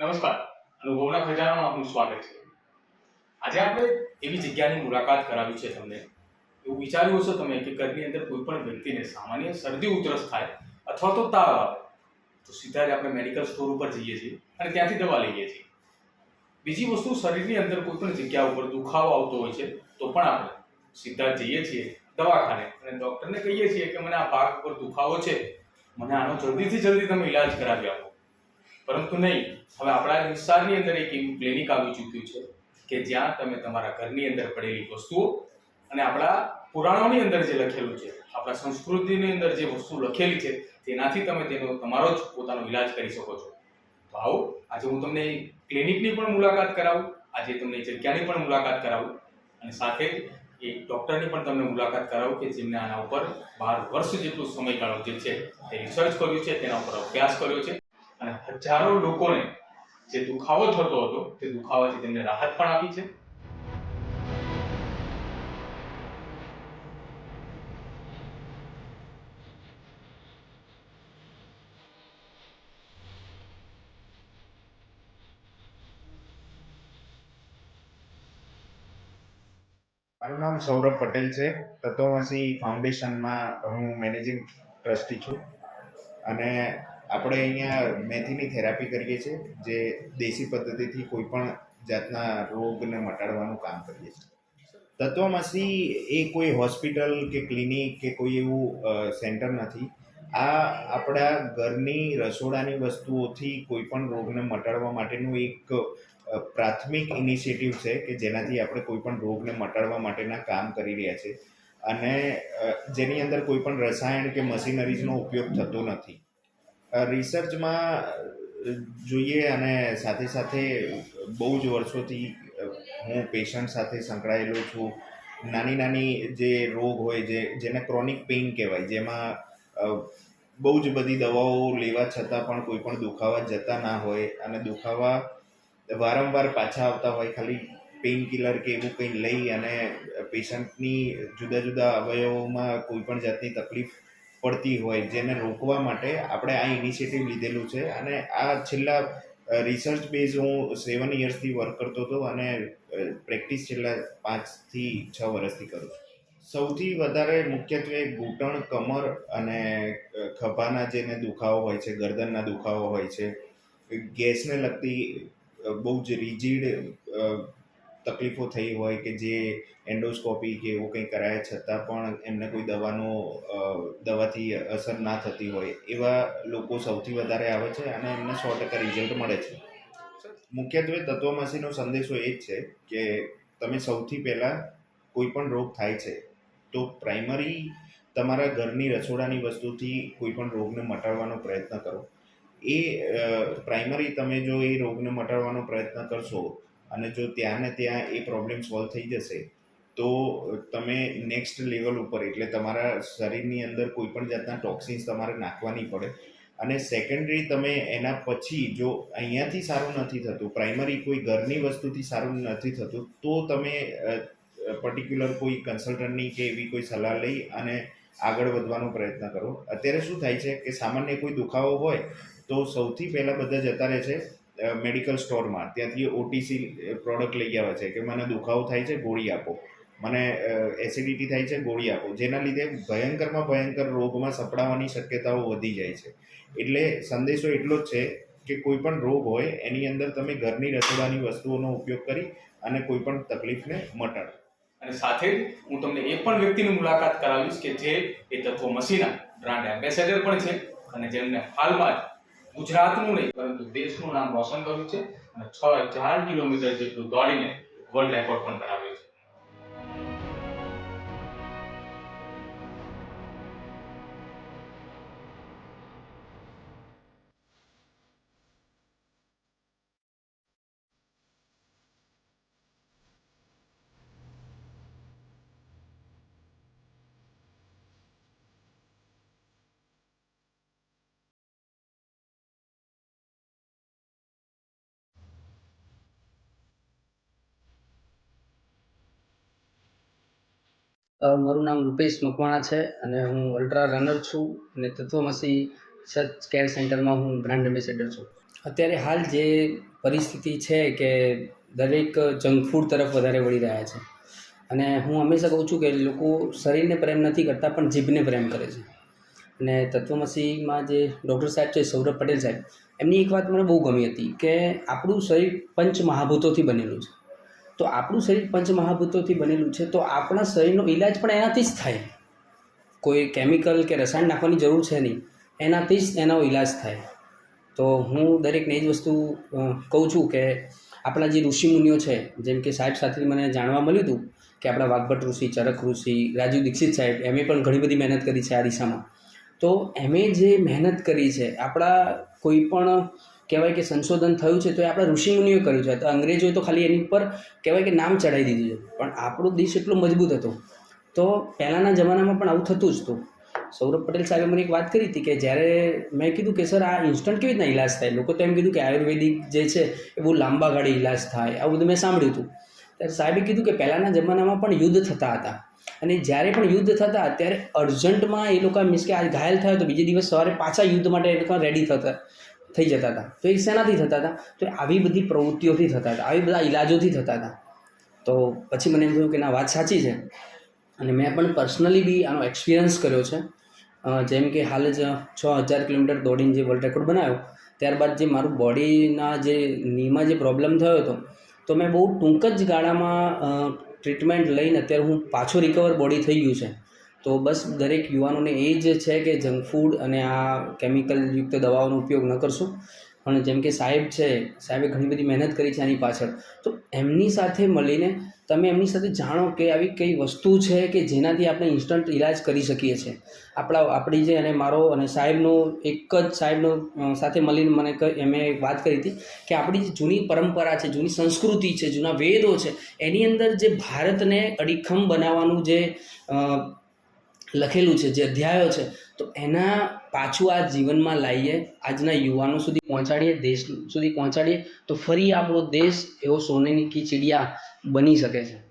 નમસ્કાર. અનુભવના ખજાનામાં આપનું સ્વાગત છે. આજે આપણે એવી જગ્યાની મુલાકાત કરાવી છે તમને. એવું વિચાર્યું હશે તમે કે ઘરની અંદર કોઈ પણ વ્યક્તિને સામાન્ય શરદી ઉધરસ થાય અથવા તો તાવ આવે, તો સીધા જ આપણે મેડિકલ સ્ટોર ઉપર જઈએ છીએ અને ત્યાંથી દવા લઈએ છીએ. બીજી વસ્તુ, શરીરની અંદર કોઈ પણ જગ્યા ઉપર દુખાવો આવતો હોય છે, તો પણ આપણે સીધા જઈએ છીએ દવાખાને અને ડૉક્ટરને કહીએ છીએ કે મને આ ભાગ ઉપર દુખાવો છે. મને આનો જલ્દીથી જલ્દી તમે ઇલાજ કરાવી આપો. પરંતુ નહીં. હવે આપણા વિસ્તારની અંદર એક એવું ક્લિનિક આવી ચૂક્યું છે કે જ્યાં તમે તમારા ઘરની અંદર પડેલી વસ્તુઓ અને આપણા પુરાણોની અંદર જે લખેલું છે, આપણા સંસ્કૃતિની અંદર જે વસ્તુ લખેલી છે, તેનાથી તમે તેનો, તમારો જ પોતાનો ઇલાજ કરી શકો છો. તો આવો, આજે હું તમને ક્લિનિકની પણ મુલાકાત કરાવું, આજે તમને જગ્યાની પણ મુલાકાત કરાવું, અને સાથે જ એક ડૉક્ટરની પણ તમને મુલાકાત કરાવું કે જેમને આના ઉપર બાર વર્ષ જેટલું સમયગાળો જે છે, તે રિસર્ચ કર્યું છે, તેના ઉપર અભ્યાસ કર્યો છે અને હજારો લોકોને જે દુખાવો થતો હતો, તે દુખાવાથી તેમને રાહત પણ આપી છે. મારું નામ સૌરભ પટેલ છે. તત્વમસી ફાઉન્ડેશનમાં હું મેનેજિંગ ટ્રસ્ટી છું. અને આપણે અહીંયા મેથીની થેરાપી કરીએ છીએ, જે દેશી પદ્ધતિથી કોઈ પણ જાતના રોગને મટાડવાનું કામ કરીએ છીએ. તત્વમસી એ કોઈ હોસ્પિટલ કે ક્લિનિક કે કોઈ એવું સેન્ટર નથી. આ આપણા ઘરની રસોડાની વસ્તુઓથી કોઈ પણ રોગને મટાડવા માટેનું એક પ્રાથમિક ઇનિશિયેટિવ છે કે જેનાથી આપણે કોઈ પણ રોગને મટાડવા માટેના કામ કરી રહ્યા છે અને જેની અંદર કોઈ પણ રસાયણ કે મશીનરીઝનો ઉપયોગ થતો નથી. રિસર્ચમાં જોઈએ અને સાથે સાથે બહુ જ વર્ષોથી હું પેશન્ટ સાથે સંકળાયેલો છું. નાની નાની જે રોગ હોય જે, જેને ક્રોનિક પેઇન કહેવાય, જેમાં બહુ જ બધી દવાઓ લેવા છતાં પણ કોઈ પણ દુખાવા જતા ના હોય અને દુખાવા વારંવાર પાછા આવતા હોય, ખાલી પેઇન કિલર કે એવું કંઈ લઈ અને પેશન્ટની જુદા જુદા અવયવોમાં કોઈ પણ જાતની તકલીફ પડતી હોય, જેને રોકવા માટે આપણે આ ઇનિશિયેટિવ લીધેલું છે. અને આ છેલ્લા રિસર્ચ બેઝ હું સેવન ઇયર્સથી વર્ક કરતો હતો અને પ્રેક્ટિસ છેલ્લા પાંચથી છ વર્ષથી કરું છું. સૌથી વધારે મુખ્યત્વે ઘૂંટણ, કમર અને ખભાના જેને દુખાવો હોય છે, ગરદનના દુખાવો હોય છે, ગેસને લગતી બહુ જ રિજિડ તકલીફો થઈ હોય કે જે એન્ડોસ્કોપી કે એવું કંઈ કરાયા છતાં પણ એમને કોઈ દવાનો દવાથી અસર ના થતી હોય એવા લોકો સૌથી વધારે આવે છે અને એમને સો ટકા રિઝલ્ટ મળે છે. મુખ્યત્વે તત્વમસીનો સંદેશો એ જ છે કે તમે સૌથી પહેલાં કોઈ પણ રોગ થાય છે, તો પ્રાઇમરી તમારા ઘરની રસોડાની વસ્તુથી કોઈ પણ રોગને મટાડવાનો પ્રયત્ન કરો. એ પ્રાઇમરી તમે જો એ રોગને મટાડવાનો પ્રયત્ન કરશો અને જો ત્યાં ને ત્યાં એ પ્રોબ્લેમ સોલ્વ થઈ જશે, તો તમે નેક્સ્ટ લેવલ ઉપર, એટલે તમારા શરીરની અંદર કોઈ પણ જાતના ટોક્સિન્સ તમારે નાખવાની પડે. અને સેકન્ડરી તમે એના પછી જો અહીંયાથી સારું નથી થતું પ્રાઇમરી કોઈ ઘરની વસ્તુથી સારું નથી થતું, તો તમે પર્ટિક્યુલર કોઈ કન્સલ્ટન્ટની કે એવી કોઈ સલાહ લઈ અને આગળ વધવાનો પ્રયત્ન કરો. અત્યારે શું થાય છે કે સામાન્ય કોઈ દુખાવો હોય, તો સૌથી પહેલાં બધા જતા રહે છે મેડિકલ સ્ટોરમાં ત્યાંથી ઓટીસી પ્રોડક્ટ લઈ આવે છે કે મને દુખાવો થાય છે, ગોળી આપો. મને એસિડિટી થાય છે, ગોળી આપો. જેના લીધે ભયંકરમાં ભયંકર રોગમાં સપડાવવાની શક્યતાઓ વધી જાય છે. એટલે સંદેશો એટલો જ છે કે કોઈ પણ રોગ હોય, એની અંદર તમે ઘરની રસોડાની વસ્તુઓનો ઉપયોગ કરી અને કોઈ પણ તકલીફને મટાડો. અને સાથે જ હું તમને એ પણ વ્યક્તિની મુલાકાત કરાવીશ કે જે એ તત્વો મસીના બ્રાન્ડ એમ્બેસેડર પણ છે અને જેમને હાલમાં જ ગુજરાતનું નહીં, પરંતુ દેશનું નામ રોશન કર્યું છે અને છ હજાર કિલોમીટર જેટલું દોડીને વર્લ્ડ રેકોર્ડ પણ કરાવ્યો મારું નામ રૂપેશ મકવાણા છે અને હું અલ્ટ્રા રનર છું અને તત્વમસી સર્ચ કેર સેન્ટરમાં હું બ્રાન્ડ એમ્બેસેડર છું. અત્યારે હાલ જે પરિસ્થિતિ છે કે દરેક જંક ફૂડ તરફ વધારે વળી રહ્યા છે. અને હું હંમેશા કહું છું કે લોકો શરીરને પ્રેમ નથી કરતા, પણ જીભને પ્રેમ કરે છે. અને તત્વમસીમાં જે ડૉક્ટર સાહેબ છે, સૌરભ પટેલ સાહેબ, એમની એક વાત મને બહુ ગમી હતી કે આપણું શરીર પંચ મહાભૂતોથી બનેલું છે. તો આપણું શરીર પંચમહાભૂતોથી બનેલું છે, તો આપણા શરીરનો ઈલાજ પણ એનાથી જ થાય. કોઈ કેમિકલ કે રસાયણ નાખવાની જરૂર છે નહીં, એનાથી જ એનો ઈલાજ થાય. તો હું દરેકને એ જ વસ્તુ કહું છું કે આપણા જે ઋષિમુનિઓ છે, જેમ કે સાહેબ સાથે મને જાણવા મળ્યું હતું કે આપણા વાઘભટ્ટ ઋષિ, ચરક ઋષિ, રાજુ દીક્ષિત સાહેબ એમએ પણ ઘણી બધી મહેનત કરી છે આ દિશામાં. તો એમે જે મહેનત કરી છે, આપણા કોઈ પણ કહેવાય કે સંશોધન થયું છે તો એ આપણા ઋષિમુનિઓએ કર્યું છે. તો અંગ્રેજોએ તો ખાલી એની ઉપર કહેવાય કે નામ ચડાવી દીધું છે. પણ આપણો દેશ એટલો મજબૂત હતો. તો પહેલાંના જમાનામાં પણ આવું થતું જ હતું. સૌરભ પટેલ સાહેબે મને એક વાત કરી હતી કે જ્યારે મેં કીધું કે, સર, આ ઇન્સ્ટન્ટ કેવી રીતના ઇલાજ થાય? લોકો તો એમ કીધું કે, આયુર્વેદિક જે છે એ બહુ લાંબા ગાળે ઇલાજ થાય. આવું બધું મેં સાંભળ્યું હતું. ત્યારે સાહેબે કીધું કે, પહેલાંના જમાનામાં પણ યુદ્ધ થતા હતા. અને જ્યારે પણ યુદ્ધ થતા, ત્યારે અર્જન્ટમાં એ લોકો મીન્સ કે, આ ઘાયલ થયો તો બીજે દિવસ સવારે પાછા યુદ્ધ માટે એ લોકો રેડી થતા. થઈ જતા હતા. તો એ શેનાથી થતા હતા? તો આવી બધી પ્રવૃત્તિઓથી થતા હતા. આવી બધા ઇલાજોથી થતા હતા. તો પછી મને એમ થયું કે ના, વાત સાચી છે. અને મેં પણ પર્સનલી બી આનો એક્સપિરિયન્સ કર્યો છે. જેમ કે હાલ જ છ હજાર કિલોમીટર દોડીને જે વર્લ્ડ રેકોર્ડ બનાવ્યો, ત્યારબાદ જે મારું બોડીના જે નીમાં જે પ્રોબ્લેમ થયો હતો, તો મેં બહુ ટૂંક જ ગાળામાં ટ્રીટમેન્ટ લઈને અત્યારે હું પાછો રિકવર બોડી થઈ ગયું છે. તો બસ દરેક યુવાનોને એ જ છે કે જંક ફૂડ અને આ કેમિકલયુક્ત દવાઓનો ઉપયોગ ન કરશો. પણ જેમ કે સાહેબ છે, સાહેબે ઘણી બધી મહેનત કરી છે આની પાછળ. તો એમની સાથે મળીને તમે એમની સાથે જાણો કે આવી કઈ વસ્તુ છે કે જેનાથી આપણે ઇન્સ્ટન્ટ ઇલાજ કરી શકીએ છીએ. આપણા, આપણી જે અને મારો અને સાહેબનો એક જ સાહેબનો સાથે મળીને મને ક- એમે વાત કરી હતી કે આપણી જે જૂની પરંપરા છે, જૂની સંસ્કૃતિ છે, જૂના વેદો છે, એની અંદર જે ભારતને અડીખમ બનાવવાનું જે લખેલું છે, જે અધ્યાયો છે, તો એના પાછું આ જીવનમાં લાવીએ આજના યુવાનો સુધી પહોંચાડીએ, દેશ સુધી પહોંચાડીએ, તો ફરી આપણો દેશ એવો સોનેની કી ચીડિયા બની શકે છે.